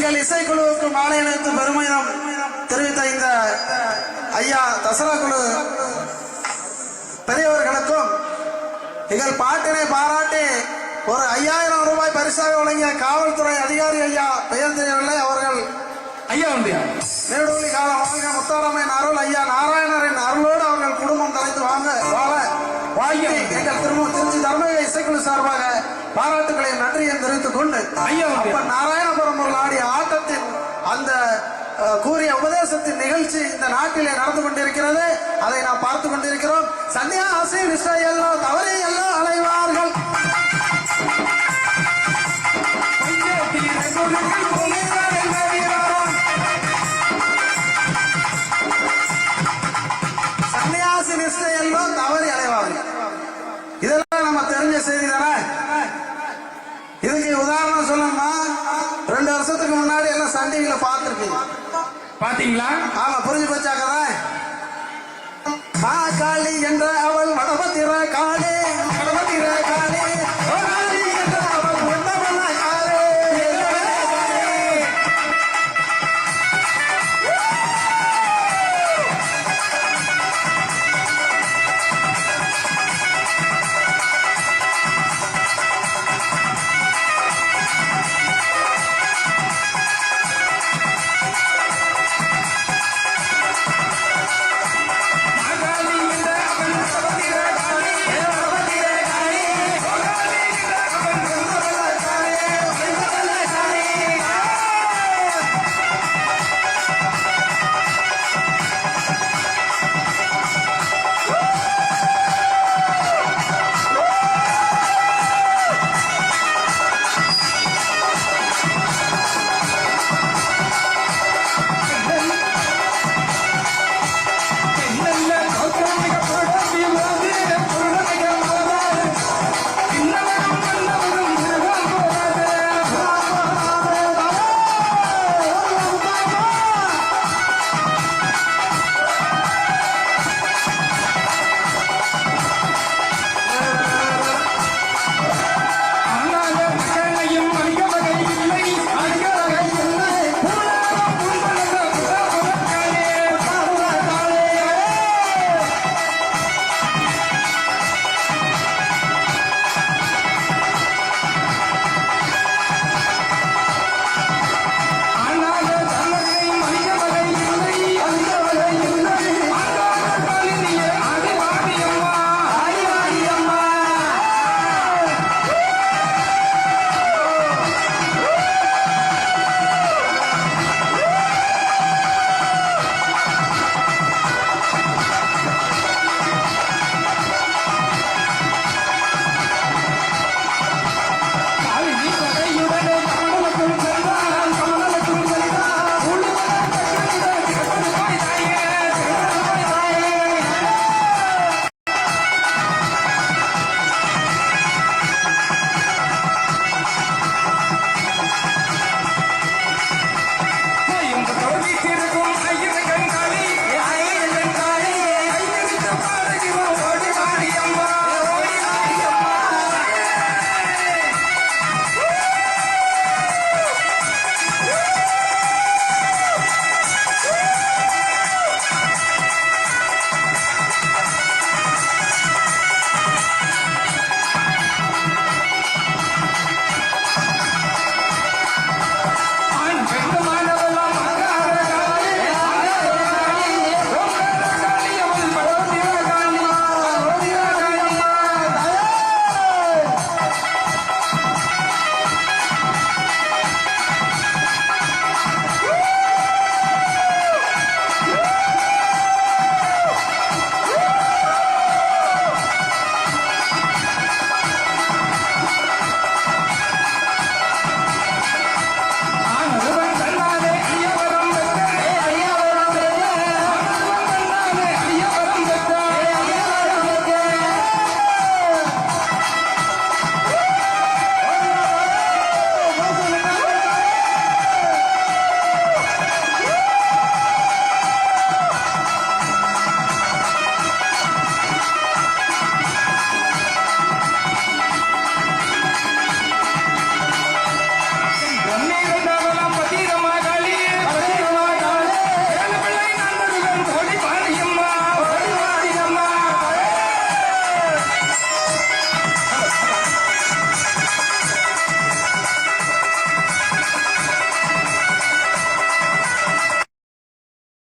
எங்கள் இசைக்குழுவுக்கு மாலை அணிவித்து பெருமையினம் தெரிவித்த இந்த ஐயா தசரா குழு பெரியவர்களுக்கும் எங்கள் பாட்டினை பாராட்டி ஒரு ஐயாயிரம் ரூபாய் பரிசாக வழங்கிய காவல்துறை அதிகாரி ஐயா பெயர் தெரியவில்லை அவர்கள் ஐயா உண்டு நேடுவழி காலம் முத்தாராமையின் அருள் ஐயா நாராயணரின் பாராட்டுகளை நன்றியை தெரிவித்துக் கொண்டு. அப்ப நாராயணபுரம் ஆடிய ஆட்டத்தின் அந்த கூறிய உபதேசத்தின் நிகழ்ச்சி இந்த நாட்டிலே நடந்து கொண்டிருக்கிறது. அதை நாம் பார்த்து கொண்டிருக்கிறோம். சன்னியாசி நிஷ்டை எல்லாம் தவறி எல்லாம் அலைவார்கள். சன்னியாசி நிஷ்டை எல்லாம் தவறி அலைவார்கள். இதெல்லாம் நம்ம தெரிஞ்ச செய்தி தானே சொல்லணும்னா ரெண்டு வருஷத்துக்கு முன்னாடி எல்லாம் சன் டிவியில பார்த்துருக்கீங்க. பாத்தீங்களா ஆமா புரிஞ்சு போச்சா